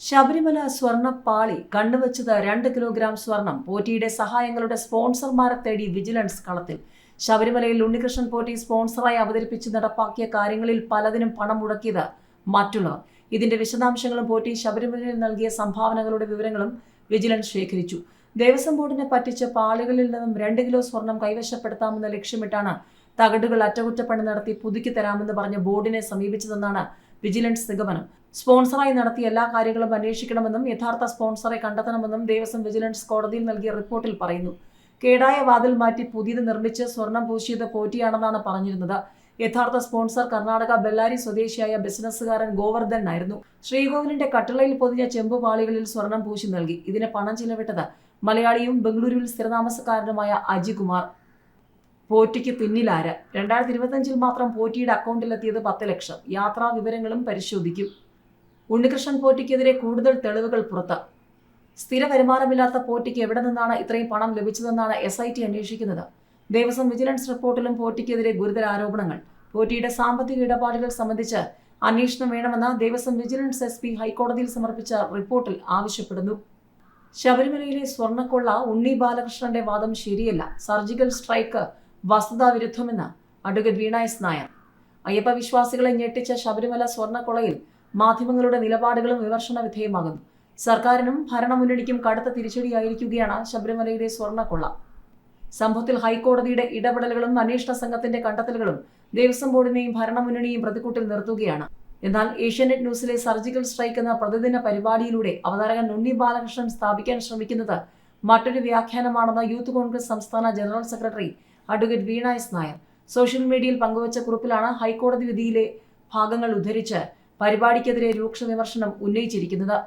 ശബരിമല സ്വർണ പാളി കണ്ടുവച്ചത് രണ്ട് കിലോഗ്രാം സ്വർണം. പോറ്റിയുടെ സഹായങ്ങളുടെ സ്പോൺസർമാരെ തേടി വിജിലൻസ് കളത്തിൽ. ശബരിമലയിൽ ഉണ്ണികൃഷ്ണൻ പോറ്റി സ്പോൺസറായി അവതരിപ്പിച്ച് നടപ്പാക്കിയ കാര്യങ്ങളിൽ പലതിനും പണം മുടക്കിയത് മറ്റുള്ളവർ. ഇതിന്റെ വിശദാംശങ്ങളും പോറ്റി ശബരിമലയിൽ നൽകിയ സംഭാവനകളുടെ വിവരങ്ങളും വിജിലൻസ് ശേഖരിച്ചു. ദേവസ്വം ബോർഡിനെ പറ്റിച്ച് പാളികളിൽ നിന്നും രണ്ട് കിലോ സ്വർണം കൈവശപ്പെടുത്താമെന്ന ലക്ഷ്യമിട്ടാണ് തകടുകൾ അറ്റകുറ്റപ്പണി നടത്തി പുതുക്കി തരാമെന്ന് പറഞ്ഞ് ബോർഡിനെ സമീപിച്ചതെന്നാണ് വിജിലൻസ് നിഗമനം. സ്പോൺസറായി നടത്തിയ എല്ലാ കാര്യങ്ങളും അന്വേഷിക്കണമെന്നും യഥാർത്ഥ സ്പോൺസറെ കണ്ടെത്തണമെന്നും ദേവസ്വം വിജിലൻസ് കോടതിയിൽ നൽകിയ റിപ്പോർട്ടിൽ പറയുന്നു. കേടായ വാതിൽ മാറ്റി പുതിയത് നിർമ്മിച്ച് സ്വർണം പൂശിയത് പോറ്റിയാണെന്നാണ് പറഞ്ഞിരുന്നത്. യഥാർത്ഥ സ്പോൺസർ കർണാടക ബെല്ലാരി സ്വദേശിയായ ബിസിനസ്സുകാരൻ ഗോവർദ്ധൻ ആയിരുന്നു. ശ്രീകോവിലിന്റെ കട്ടിളയിൽ പൊതിഞ്ഞ ചെമ്പുപാളികളിൽ സ്വർണം പൂശി നൽകി. ഇതിന് പണം ചിലവിട്ടത് മലയാളിയും ബംഗളൂരുവിൽ സ്ഥിരതാമസക്കാരനുമായ അജികുമാർ. പോറ്റിക്ക് പിന്നിലാര? രണ്ടായിരത്തി ഇരുപത്തഞ്ചിൽ മാത്രം പോറ്റിയുടെ അക്കൗണ്ടിലെത്തിയത് പത്ത് ലക്ഷം. യാത്രാ വിവരങ്ങളും പരിശോധിക്കും. ഉണ്ണികൃഷ്ണൻ പോറ്റിക്കെതിരെ കൂടുതൽ തെളിവുകൾ പുറത്ത്. സ്ഥിര വരുമാനമില്ലാത്ത പോറ്റിക്ക് എവിടെ നിന്നാണ് ഇത്രയും പണം ലഭിച്ചതെന്നാണ് എസ് ഐ ടി അന്വേഷിക്കുന്നത്. ദേവസ്വം വിജിലൻസ് റിപ്പോർട്ടിലും പോറ്റിക്കെതിരെ ഗുരുതര ആരോപണങ്ങൾ. പോറ്റിയുടെ സാമ്പത്തിക ഇടപാടുകൾ സംബന്ധിച്ച് അന്വേഷണം വേണമെന്ന് ദേവസ്വം വിജിലൻസ് എസ് പി ഹൈക്കോടതിയിൽ സമർപ്പിച്ച റിപ്പോർട്ടിൽ ആവശ്യപ്പെടുന്നു. ശബരിമലയിലെ സ്വർണക്കൊള്ള ഉണ്ണി ബാലകൃഷ്ണന്റെ വാദം ശരിയല്ല. സർജിക്കൽ സ്ട്രൈക്ക് വസ്തുതാവിരുദ്ധമെന്ന് അഡ്വക്കേറ്റ് വീണ എസ് നായർ. അയ്യപ്പ വിശ്വാസികളെ ഞെട്ടിച്ച ശബരിമല സ്വർണക്കൊളയിൽ മാധ്യമങ്ങളുടെ നിലപാടുകളും വിമർശന വിധേയമാകുന്നു. സർക്കാരിനും ഭരണമുന്നണിക്കും കടുത്ത തിരിച്ചടിയായിരിക്കുകയാണ് ശബരിമലയിലെ സ്വർണക്കൊള്ള. സംഭവത്തിൽ ഹൈക്കോടതിയുടെ ഇടപെടലുകളും അന്വേഷണ സംഘത്തിന്റെ കണ്ടെത്തലുകളും ദേവസ്വം ബോർഡിനെയും ഭരണമുന്നണിയെയും പ്രതിക്കൂട്ടിൽ നിർത്തുകയാണ്. എന്നാൽ ഏഷ്യാനെറ്റ് ന്യൂസിലെ സർജിക്കൽ സ്ട്രൈക്ക് എന്ന പ്രതിദിന പരിപാടിയിലൂടെ അവതാരകൻ ഉണ്ണി ബാലകൃഷ്ണൻ സ്ഥാപിക്കാൻ ശ്രമിക്കുന്നത് മറ്റൊരു വ്യാഖ്യാനമാണെന്ന് യൂത്ത് കോൺഗ്രസ് സംസ്ഥാന general secretary advocate Veena S Nair. Social മീഡിയയിൽ പങ്കുവച്ച കുറിപ്പിലാണ് ഹൈക്കോടതി വിധിയിലെ ഭാഗങ്ങൾ ഉദ്ധരിച്ച് പരിപാടിക്കെതിരെ രൂക്ഷ വിമർശനം ഉന്നയിച്ചിരിക്കുന്നത്.